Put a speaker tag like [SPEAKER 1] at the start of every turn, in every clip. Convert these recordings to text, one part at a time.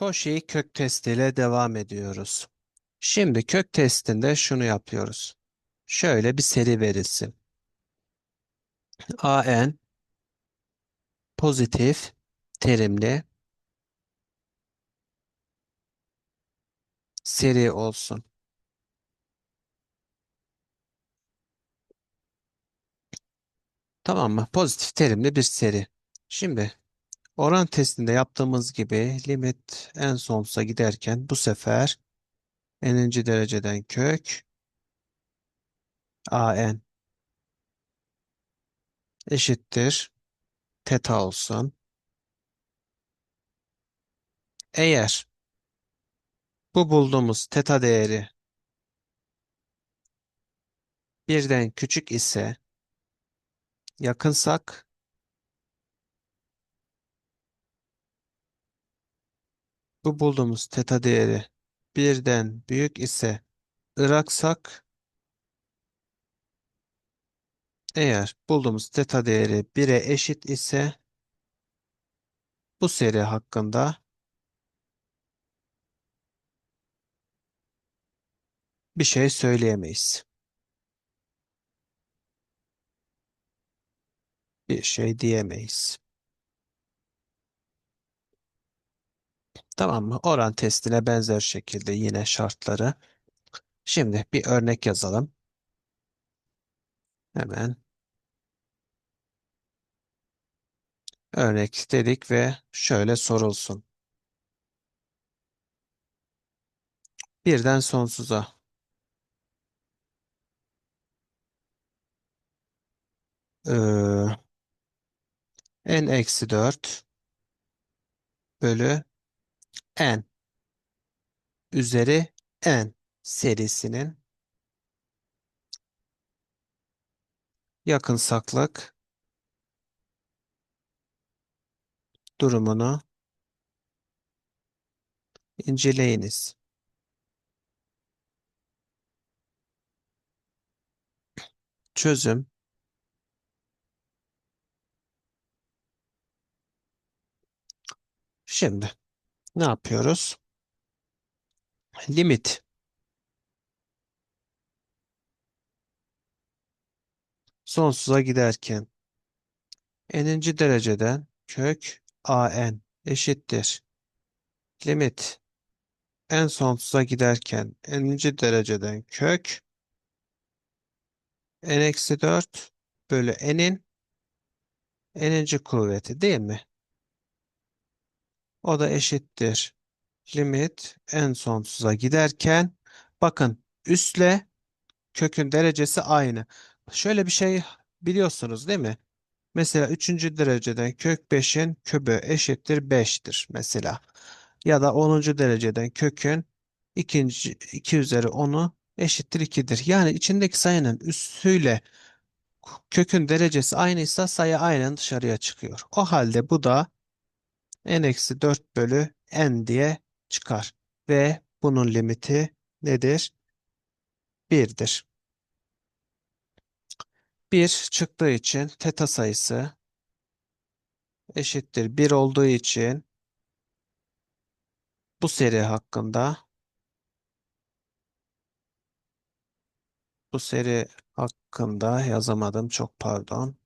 [SPEAKER 1] Cauchy kök testiyle devam ediyoruz. Şimdi kök testinde şunu yapıyoruz. Şöyle bir seri verilsin. AN pozitif terimli seri olsun. Tamam mı? Pozitif terimli bir seri. Şimdi oran testinde yaptığımız gibi limit en sonsuza giderken bu sefer n'inci dereceden kök an eşittir teta olsun. Eğer bu bulduğumuz teta değeri birden küçük ise yakınsak bu bulduğumuz teta değeri birden büyük ise ıraksak eğer bulduğumuz teta değeri 1'e eşit ise bu seri hakkında bir şey söyleyemeyiz. Bir şey diyemeyiz. Tamam mı? Oran testine benzer şekilde yine şartları. Şimdi bir örnek yazalım. Hemen örnek dedik ve şöyle sorulsun. Birden sonsuza. Ee, n eksi 4 bölü n üzeri n serisinin yakınsaklık durumunu inceleyiniz. Çözüm Şimdi ne yapıyoruz? Limit sonsuza giderken n'inci dereceden kök an eşittir. Limit en sonsuza giderken n'inci dereceden kök n eksi 4 bölü n'in n'inci kuvveti değil mi? O da eşittir. Limit en sonsuza giderken bakın üstle kökün derecesi aynı. Şöyle bir şey biliyorsunuz değil mi? Mesela 3. dereceden kök 5'in kübü eşittir 5'tir mesela. Ya da 10. dereceden kökün 2, 2 üzeri 10'u eşittir 2'dir. Yani içindeki sayının üssüyle kökün derecesi aynıysa sayı aynen dışarıya çıkıyor. O halde bu da n-4 bölü n diye çıkar. Ve bunun limiti nedir? 1'dir. 1 çıktığı için teta sayısı eşittir 1 olduğu için bu seri hakkında bu seri hakkında yazamadım çok pardon.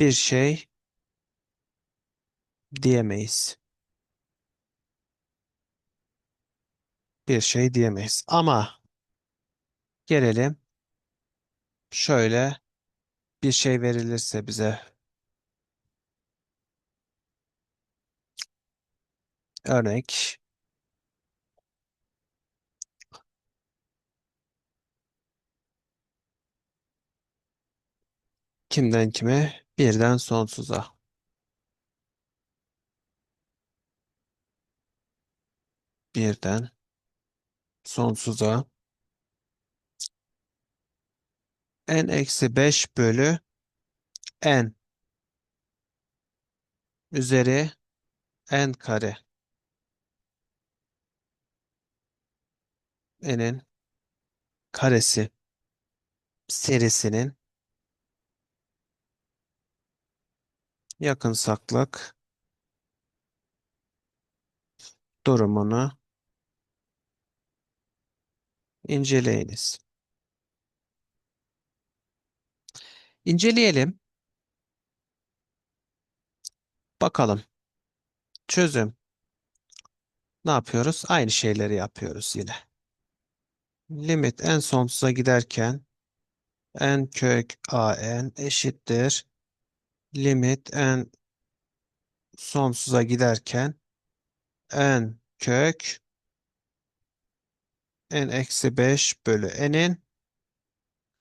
[SPEAKER 1] Bir şey diyemeyiz. Bir şey diyemeyiz. Ama gelelim şöyle bir şey verilirse bize örnek kimden kime birden sonsuza. Birden sonsuza. N eksi 5 bölü n üzeri n kare. N'in karesi serisinin yakınsaklık durumunu inceleyiniz. İnceleyelim. Bakalım. Çözüm. Ne yapıyoruz? Aynı şeyleri yapıyoruz yine. Limit en sonsuza giderken n kök a n eşittir. Limit n sonsuza giderken n kök n eksi 5 bölü n'in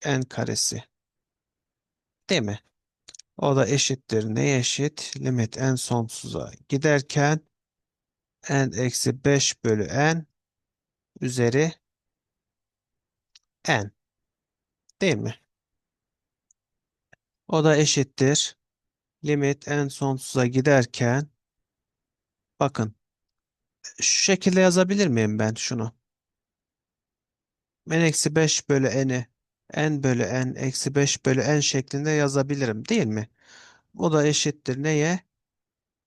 [SPEAKER 1] n karesi. Değil mi? O da eşittir. Neye eşit? Limit n sonsuza giderken n eksi 5 bölü n üzeri n. Değil mi? O da eşittir. Limit n sonsuza giderken bakın şu şekilde yazabilir miyim ben şunu? n eksi 5 bölü n'i n bölü n eksi 5 bölü n şeklinde yazabilirim değil mi? O da eşittir neye?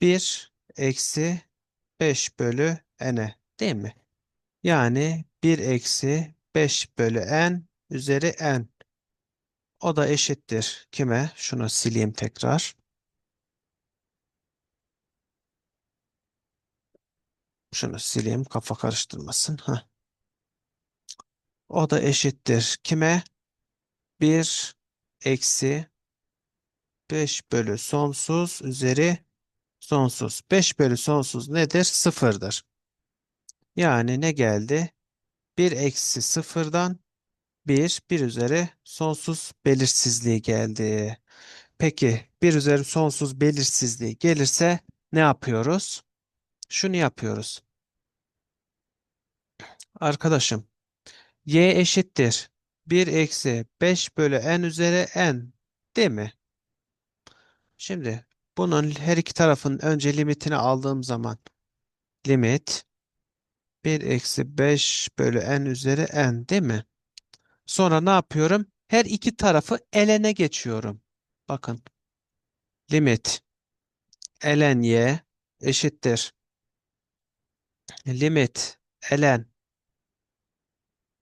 [SPEAKER 1] 1 eksi 5 bölü n'e değil mi? Yani 1 eksi 5 bölü n üzeri n. O da eşittir kime? Şunu sileyim tekrar. Şunu sileyim kafa karıştırmasın. Heh. O da eşittir kime? 1 eksi 5 bölü sonsuz üzeri sonsuz. 5 bölü sonsuz nedir? Sıfırdır. Yani ne geldi? 1 eksi sıfırdan 1, 1 üzeri sonsuz belirsizliği geldi. Peki 1 üzeri sonsuz belirsizliği gelirse ne yapıyoruz? Şunu yapıyoruz. Arkadaşım y eşittir 1 eksi 5 bölü n üzeri n değil mi? Şimdi bunun her iki tarafın önce limitini aldığım zaman limit 1 eksi 5 bölü n üzeri n değil mi? Sonra ne yapıyorum? Her iki tarafı elene geçiyorum. Bakın limit ln y eşittir. Limit ln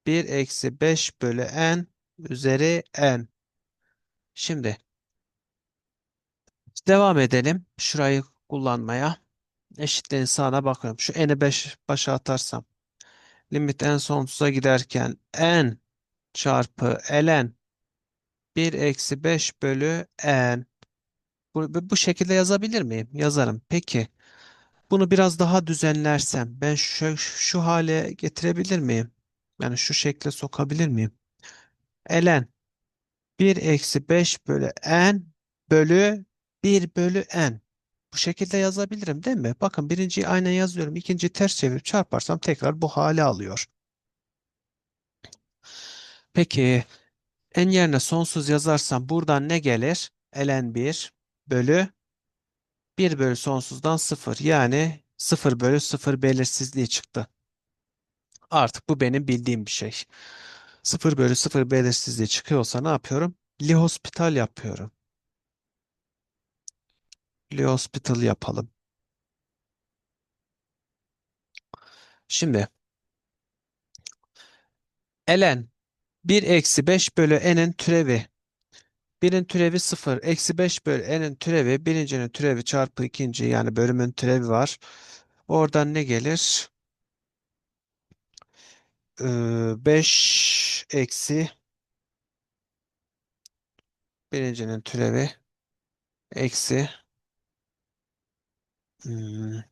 [SPEAKER 1] 1 eksi 5 bölü n üzeri n. Şimdi devam edelim. Şurayı kullanmaya. Eşitliğin sağına bakıyorum. Şu n'i 5 başa atarsam. Limit en sonsuza giderken n çarpı ln 1 eksi 5 bölü n. Bu, bu şekilde yazabilir miyim? Yazarım. Peki. Bunu biraz daha düzenlersem ben şu, şu hale getirebilir miyim? Yani şu şekle sokabilir miyim? ln 1 eksi 5 bölü n bölü 1 bölü n. Bu şekilde yazabilirim değil mi? Bakın birinciyi aynen yazıyorum. İkinciyi ters çevirip çarparsam tekrar bu hale alıyor. Peki n yerine sonsuz yazarsam buradan ne gelir? ln 1 bölü 1 bölü sonsuzdan 0. Yani 0 bölü 0 belirsizliği çıktı. Artık bu benim bildiğim bir şey. 0 bölü 0 belirsizliği çıkıyorsa ne yapıyorum? L'Hospital yapıyorum. L'Hospital yapalım. Şimdi ln 1 eksi 5 bölü n'in türevi 1'in türevi 0. Eksi 5 bölü n'in türevi birincinin türevi çarpı ikinci yani bölümün türevi var. Oradan ne gelir? Ee, 5 eksi birincinin türevi eksi hmm,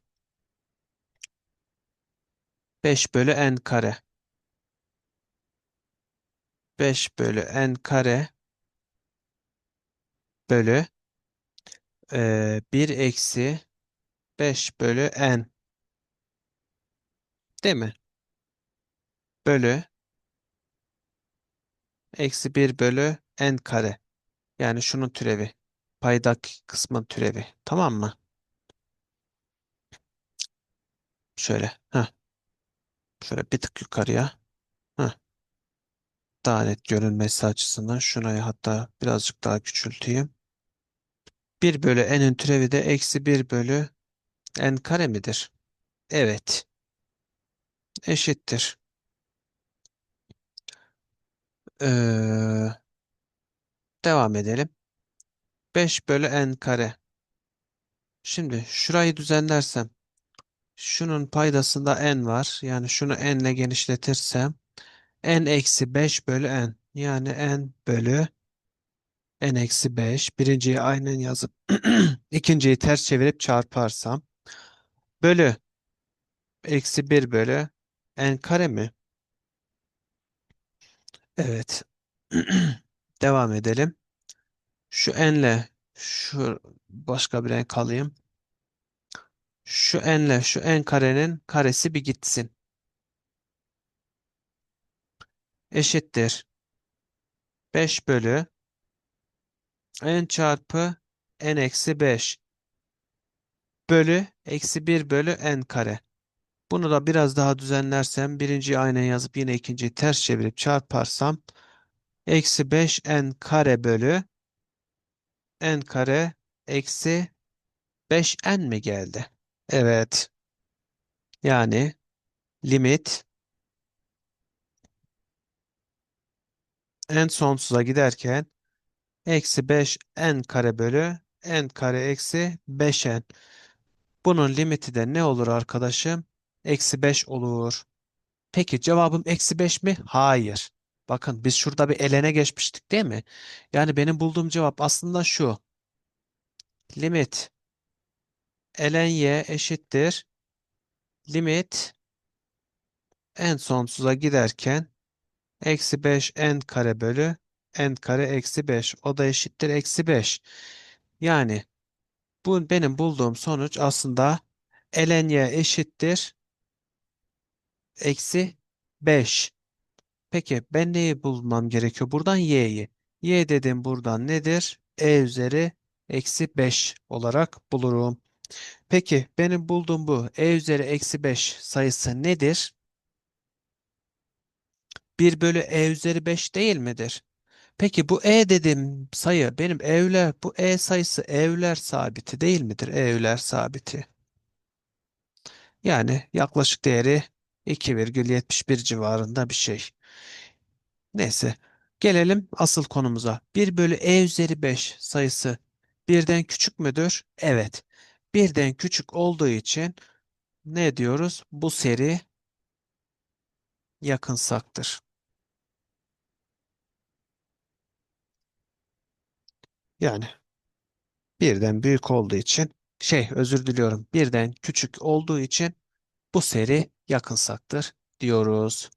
[SPEAKER 1] 5 bölü n kare. 5 bölü n kare bölü e, 1 eksi 5 bölü n değil mi? Bölü eksi 1 bölü n kare. Yani şunun türevi. Paydaki kısmın türevi. Tamam mı? Şöyle. Heh. Şöyle bir tık yukarıya. Heh. Daha net görünmesi açısından şurayı hatta birazcık daha küçülteyim. 1 bölü n'in türevi de eksi 1 bölü n kare midir? Evet. Eşittir. Ee, devam edelim. 5 bölü n kare. Şimdi şurayı düzenlersem şunun paydasında n var. Yani şunu n ile genişletirsem n eksi 5 bölü n. Yani n bölü n eksi 5. Birinciyi aynen yazıp ikinciyi ters çevirip çarparsam bölü eksi 1 bölü n kare mi? Evet. Devam edelim. Şu n'le şu başka bir renk alayım. Şu n'le şu n karenin karesi bir gitsin. Eşittir. 5 bölü n çarpı n eksi 5 bölü eksi 1 bölü n kare. Bunu da biraz daha düzenlersem birinciyi aynen yazıp yine ikinciyi ters çevirip çarparsam eksi 5 n kare bölü n kare eksi 5 n mi geldi? Evet. Yani limit n sonsuza giderken eksi 5 n kare bölü n kare eksi 5n. Bunun limiti de ne olur arkadaşım? Eksi 5 olur. Peki cevabım eksi 5 mi? Hayır. Bakın biz şurada bir elene geçmiştik değil mi? Yani benim bulduğum cevap aslında şu. Limit ln y eşittir. Limit n sonsuza giderken eksi 5 n kare bölü n kare eksi 5. O da eşittir eksi 5. Yani bu benim bulduğum sonuç aslında ln y eşittir eksi 5. Peki ben neyi bulmam gerekiyor? Buradan y'yi. y dedim buradan nedir? e üzeri eksi 5 olarak bulurum. Peki benim bulduğum bu e üzeri eksi 5 sayısı nedir? 1 bölü e üzeri 5 değil midir? Peki bu e dediğim sayı benim evler bu e sayısı evler sabiti değil midir? Evler sabiti. Yani yaklaşık değeri 2,71 civarında bir şey. Neyse. Gelelim asıl konumuza. 1 bölü e üzeri 5 sayısı birden küçük müdür? Evet. Birden küçük olduğu için ne diyoruz? Bu seri yakınsaktır. Yani birden büyük olduğu için şey özür diliyorum. Birden küçük olduğu için bu seri yakınsaktır diyoruz.